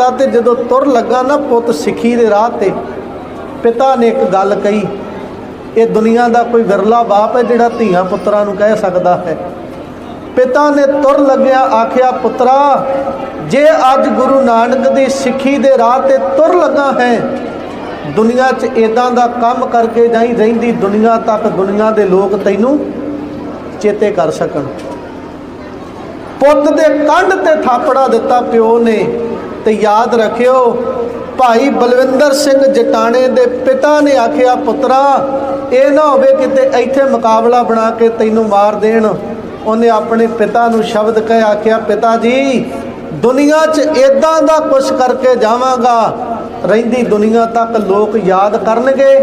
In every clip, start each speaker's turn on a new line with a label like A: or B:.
A: ਕੀਤਾ ਤੇ ਜਦੋਂ ਤੁਰ ਲੱਗਾ ਨਾ ਪੁੱਤ ਸਿੱਖੀ ਦੇ ਰਾਹ ਤੇ, ਪਿਤਾ ਨੇ ਇੱਕ ਗੱਲ ਕਹੀ, ਇਹ ਦੁਨੀਆ ਦਾ ਕੋਈ ਵਿਰਲਾ ਬਾਪ ਹੈ ਜਿਹੜਾ ਧੀਆਂ ਪੁੱਤਰਾਂ ਨੂੰ ਕਹਿ ਸਕਦਾ ਹੈ। ਪਿਤਾ ਨੇ ਤੁਰ ਲੱਗਿਆ ਆਖਿਆ, ਪੁੱਤਰਾ, ਜੇ ਅੱਜ ਗੁਰੂ ਨਾਨਕ ਦੀ ਸਿੱਖੀ ਦੇ ਰਾਹ ਤੇ ਤੁਰ ਲੱਗਾ ਹੈ, ਦੁਨੀਆ 'ਚ ਇਦਾਂ ਦਾ ਕੰਮ ਕਰਕੇ ਜਾਈ ਰਹਿੰਦੀ ਦੁਨੀਆ ਤੱਕ ਦੁਨੀਆ ਦੇ ਲੋਕ ਤੈਨੂੰ ਚੇਤੇ ਕਰ ਸਕਣ। ਪੁੱਤ ਦੇ ਕੰਧ ਤੇ ਥਾਪੜਾ ਦਿੱਤਾ ਪਿਓ ਨੇ ਤੇ ਯਾਦ ਰੱਖਿਓ, ਭਾਈ ਬਲਵਿੰਦਰ ਸਿੰਘ ਜਟਾਣੇ ਦੇ ਪਿਤਾ ਨੇ ਆਖਿਆ, ਪੁੱਤਰਾ, ਇਹ ਨਾ ਹੋਵੇ ਕਿਤੇ ਇੱਥੇ ਮੁਕਾਬਲਾ ਬਣਾ ਕੇ ਤੈਨੂੰ ਮਾਰ ਦੇਣ। ਉਹਨੇ ਆਪਣੇ ਪਿਤਾ ਨੂੰ ਸ਼ਬਦ ਕਹਿ ਆਖਿਆ, ਪਿਤਾ ਜੀ, ਦੁਨੀਆ 'ਚ ਇਦਾਂ ਦਾ ਕੁਝ ਕਰਕੇ ਜਾਵਾਂਗਾ, ਰਹਿੰਦੀ ਦੁਨੀਆ ਤੱਕ ਲੋਕ ਯਾਦ ਕਰਨਗੇ।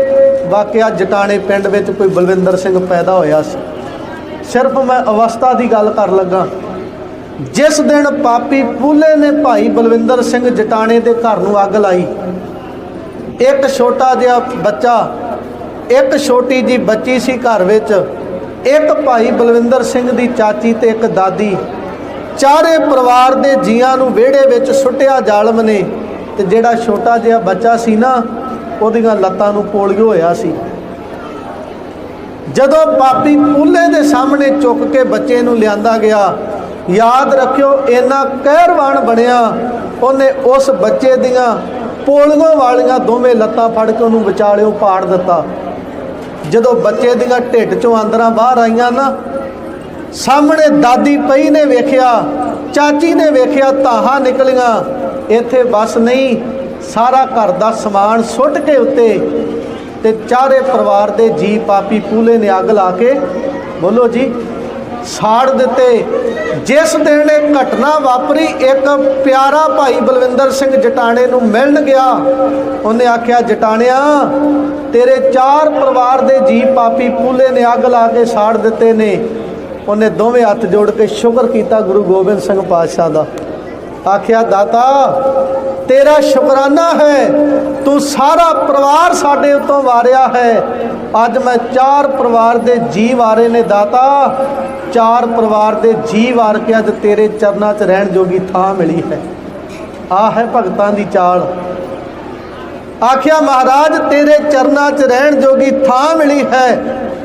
A: ਵਾਕਿਆ ਜਟਾਣੇ ਪਿੰਡ ਵਿੱਚ ਕੋਈ ਬਲਵਿੰਦਰ ਸਿੰਘ ਪੈਦਾ ਹੋਇਆ ਸੀ। ਸਿਰਫ ਮੈਂ ਅਵਸਥਾ ਦੀ ਗੱਲ ਕਰ ਲੱਗਾ। ਜਿਸ ਦਿਨ ਪਾਪੀ ਪੂਲੇ ਨੇ ਭਾਈ ਬਲਵਿੰਦਰ ਸਿੰਘ ਜਟਾਣੇ ਦੇ ਘਰ ਨੂੰ ਅੱਗ ਲਾਈ। ਇੱਕ ਛੋਟਾ ਜਿਹਾ ਬੱਚਾ, ਇੱਕ ਛੋਟੀ ਜੀ ਬੱਚੀ ਸੀ ਘਰ ਵਿੱਚ, ਇੱਕ ਭਾਈ ਬਲਵਿੰਦਰ ਸਿੰਘ ਦੀ ਚਾਚੀ ਤੇ ਇੱਕ ਦਾਦੀ। ਚਾਰੇ ਪਰਿਵਾਰ ਦੇ ਜੀਆਂ ਨੂੰ ਵਿਹੜੇ ਵਿੱਚ ਸੁੱਟਿਆ ਜ਼ਾਲਮ ਨੇ ਤੇ ਜਿਹੜਾ ਛੋਟਾ ਜਿਹਾ ਬੱਚਾ ਸੀ ਨਾ, ਉਹਦੀਆਂ ਲੱਤਾਂ ਨੂੰ ਪੋਲੀਓ ਹੋਇਆ ਸੀ। ਜਦੋਂ ਪਾਪੀ ਪੂਲੇ ਦੇ ਸਾਹਮਣੇ ਚੁੱਕ ਕੇ ਬੱਚੇ ਨੂੰ ਲਿਆਂਦਾ ਗਿਆ ਯਾਦ ਰੱਖਿਓ, ਇੰਨਾ ਕਹਿਰਵਾਨ ਬਣਿਆ, ਉਹਨੇ ਉਸ ਬੱਚੇ ਦੀਆਂ ਪੋਲੀਆਂ ਵਾਲੀਆਂ ਦੋਵੇਂ ਲੱਤਾਂ ਫੜ ਕੇ ਉਹਨੂੰ ਵਿਚਾਲਿਓ ਪਾੜ ਦਿੱਤਾ। ਜਦੋਂ ਬੱਚੇ ਦੀਆਂ ਢਿੱਡ ਚੋਂ ਅੰਦਰਾਂ ਬਾਹਰ ਆਈਆਂ ਨਾ, ਸਾਹਮਣੇ ਦਾਦੀ ਪਈ ਨੇ ਵੇਖਿਆ, ਚਾਚੀ ਨੇ ਵੇਖਿਆ ਤਾਹਾਂ ਨਿਕਲੀਆਂ। ਇੱਥੇ ਬਸ ਨਹੀਂ, ਸਾਰਾ ਘਰ ਦਾ ਸਮਾਨ ਸੁੱਟ ਕੇ ਉੱਤੇ ਤੇ ਚਾਰੇ ਪਰਿਵਾਰ ਦੇ ਜੀ ਪਾਪੀ ਪੂਲੇ ਨੇ ਅੱਗ ਲਾ ਕੇ ਬੋਲੋ ਜੀ ਸਾੜ ਦਿੱਤੇ। ਜਿਸ ਦਿਨ ਇਹ ਘਟਨਾ ਵਾਪਰੀ, ਇੱਕ ਪਿਆਰਾ ਭਾਈ ਬਲਵਿੰਦਰ ਸਿੰਘ ਜਟਾਣੇ ਨੂੰ ਮਿਲਣ ਗਿਆ। ਉਹਨੇ ਆਖਿਆ, ਜਟਾਣਿਆ, ਤੇਰੇ ਚਾਰ ਪਰਿਵਾਰ ਦੇ ਜੀ ਪਾਪੀ ਪੂਲੇ ਨੇ ਅੱਗ ਲਾ ਕੇ ਸਾੜ ਦਿੱਤੇ ਨੇ। ਉਹਨੇ ਦੋਵੇਂ ਹੱਥ ਜੋੜ ਕੇ ਸ਼ੁਕਰ ਕੀਤਾ ਗੁਰੂ ਗੋਬਿੰਦ ਸਿੰਘ ਪਾਤਸ਼ਾਹ ਦਾ। ਆਖਿਆ, ਦਾਤਾ, ਤੇਰਾ ਸ਼ੁਕਰਾਨਾ ਹੈ। ਤੂੰ ਸਾਰਾ ਪਰਿਵਾਰ ਸਾਡੇ ਉੱਤੋਂ ਵਾਰਿਆ ਹੈ। ਅੱਜ ਮੈਂ ਚਾਰ ਪਰਿਵਾਰ ਦੇ ਜੀ ਵਾਰੇ ਨੇ, ਦਾਤਾ। ਚਾਰ ਪਰਿਵਾਰ ਦੇ ਜੀ ਵਾਰ ਕੇ ਅੱਜ ਤੇਰੇ ਚਰਨਾਂ 'ਚ ਰਹਿਣ ਜੋਗੀ ਥਾਂ ਮਿਲੀ ਹੈ। ਆ ਹੈ ਭਗਤਾਂ ਦੀ ਚਾਲ। ਆਖਿਆ, ਮਹਾਰਾਜ, ਤੇਰੇ ਚਰਨਾਂ 'ਚ ਰਹਿਣ ਜੋਗੀ ਥਾਂ ਮਿਲੀ ਹੈ।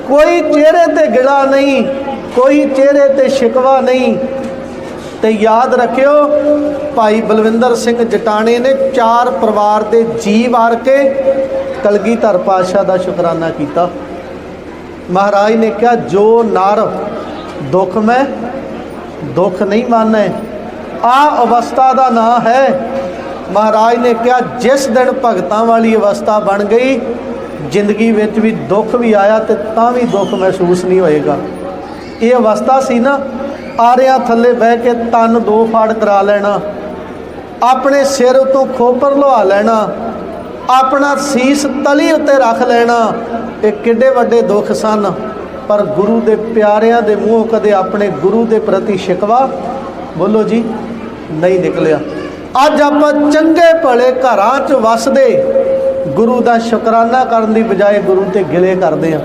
A: ਕੋਈ ਚਿਹਰੇ ਤੇ ਗਿਲਾ ਨਹੀਂ, ਕੋਈ ਚਿਹਰੇ ਤੇ ਸ਼ਿਕਵਾ ਨਹੀਂ। ਤੇ ਯਾਦ ਰੱਖਿਓ, ਭਾਈ ਬਲਵਿੰਦਰ ਸਿੰਘ ਜਟਾਣੇ ਨੇ ਚਾਰ ਪਰਿਵਾਰ ਦੇ ਜੀ ਵਾਰ ਕੇ ਕਲਗੀਧਰ ਪਾਤਸ਼ਾਹ ਦਾ ਸ਼ੁਕਰਾਨਾ ਕੀਤਾ। ਮਹਾਰਾਜ ਨੇ ਕਿਹਾ, ਜੋ ਨਰ ਦੁੱਖ ਮੈਂ, ਦੁੱਖ ਨਹੀਂ ਮਾਨੈ। ਆ ਅਵਸਥਾ ਦਾ ਨਾਂ ਹੈ। ਮਹਾਰਾਜ ਨੇ ਕਿਹਾ, ਜਿਸ ਦਿਨ ਭਗਤਾਂ ਵਾਲੀ ਅਵਸਥਾ ਬਣ ਗਈ, ਜ਼ਿੰਦਗੀ ਵਿੱਚ ਵੀ ਦੁੱਖ ਵੀ ਆਇਆ ਤੇ ਤਾਂ ਵੀ ਦੁੱਖ ਮਹਿਸੂਸ ਨਹੀਂ ਹੋਏਗਾ। ਇਹ ਅਵਸਥਾ ਸੀ ਨਾ ਆਰਿਆਂ ਥੱਲੇ ਬਹਿ ਕੇ ਤਨ ਦੋ ਫਾੜ ਕਰਾ ਲੈਣਾ। ਆਪਣੇ ਸਿਰ ਉਤੋਂ ਖੋਪਰ ਲਵਾ ਲੈਣਾ। ਆਪਣਾ ਸੀਸ ਤਲੀ ਉੱਤੇ ਰੱਖ ਲੈਣਾ। ਇਹ ਕਿੱਡੇ ਵੱਡੇ ਦੁੱਖ ਸਨ, ਪਰ ਗੁਰੂ ਦੇ ਪਿਆਰਿਆਂ ਦੇ ਮੂੰਹੋਂ ਕਦੇ ਆਪਣੇ ਗੁਰੂ ਦੇ ਪ੍ਰਤੀ ਸ਼ਿਕਵਾ ਬੋਲੋ ਜੀ, ਨਹੀਂ ਨਿਕਲਿਆ। ਅੱਜ ਆਪਾਂ ਚੰਗੇ ਭਲੇ ਘਰਾਂ 'ਚ ਵਸਦੇ, ਗੁਰੂ ਦਾ ਸ਼ੁਕਰਾਨਾ ਕਰਨ ਦੀ ਬਜਾਏ ਗੁਰੂ ਤੇ ਗਿਲੇ ਕਰਦੇ ਹਾਂ